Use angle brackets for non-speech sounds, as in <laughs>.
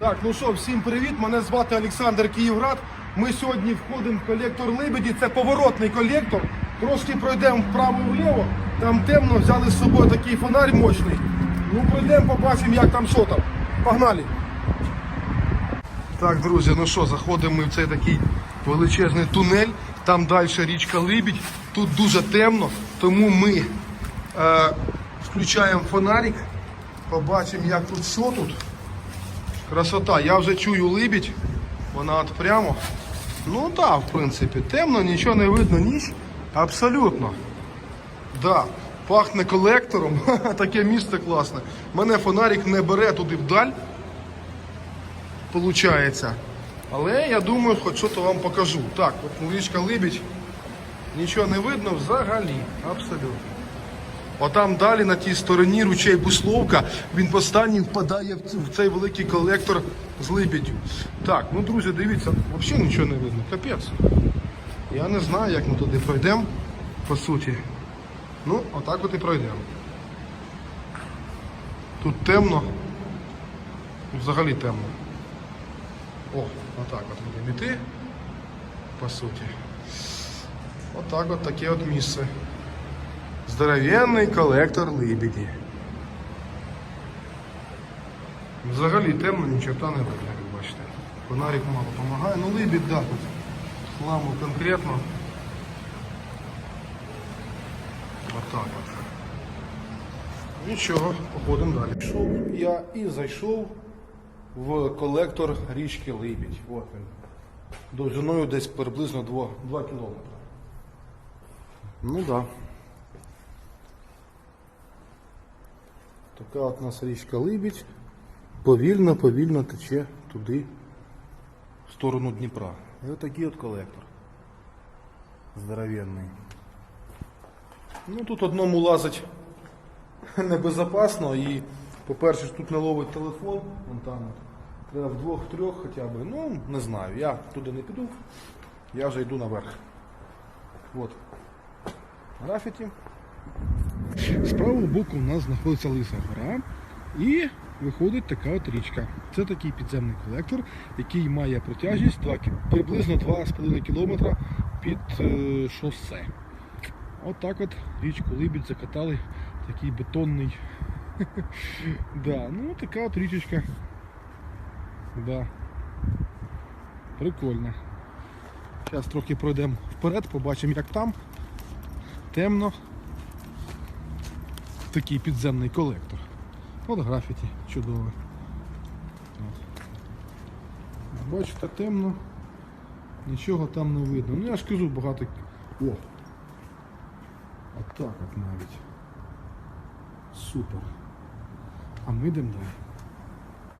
Так, ну що, всім привіт. Мене звати Олександр Київград. Ми сьогодні входимо в колектор Лебеді. Це поворотний колектор. Трошки пройдемо вправо-вліво. Там темно, взяли з собою такий фонарь мощний. Ну, пройдемо, побачимо, як там що там. Погнали. Так, друзі, ну що, заходимо ми в цей такий величезний тунель. Там далі річка Либідь. Тут дуже темно, тому ми е, включаємо фонарик. Побачимо, як тут що тут. Красота, я вже чую либідь, вона от прямо. Ну так, в принципі, темно, нічого не видно, ніч. Абсолютно. Да, пахне колектором, <laughs> таке місце класне. Мене фонарик не бере туди вдаль. Получається. Але я думаю, хоч що то вам покажу. Так, от річка Либідь, нічого не видно взагалі. Абсолютно. Отам далі на тій стороні ручей Бусловка, він останній впадає в цей великий колектор з либіддю. Так, ну друзі, дивіться, взагалі нічого не видно. Капець. Я не знаю, як ми туди пройдемо, по суті. Ну, отак от і пройдемо. Тут темно. Взагалі темно. О, отак от будемо йти. По суті. Отак от таке от місце. Здоровенний колектор либіді. Взагалі темно, нічого та не видно, як бачите. Фонарик мало допомагає. Ну либідь, да, тут хламу конкретно. Отак от. Нічого, походимо далі. Пішов я і зайшов в колектор річки Либідь. От він. Довжиною десь приблизно 2, 2 кілометри. Ну так. Да. Така от нас річка Либідь. Повільно, повільно тече туди, в сторону Дніпра. І отакий от колектор. Здоровенний. Ну тут одному лазить <laughs> небезопасно і, по-перше, тут не ловить телефон, вон там. Треба вдвох-трьох хоча б. Ну, не знаю. Я туди не піду. Я вже йду наверх. От. Графіті. З правого боку у нас знаходиться Лиса гора і виходить така от річка. Це такий підземний колектор, який має протяжність 2, приблизно 2,5 км під е, шосе. От так от річку Либідь закатали такий бетонний. <laughs> да, ну така от річечка. Да. Прикольно. Зараз трохи пройдемо вперед, побачимо як там. Темно такий підземний колектор. От графіті чудове. Бачите, темно, нічого там не видно. Ну я ж кажу багато. О! Отак от навіть. Супер. А ми йдемо далі.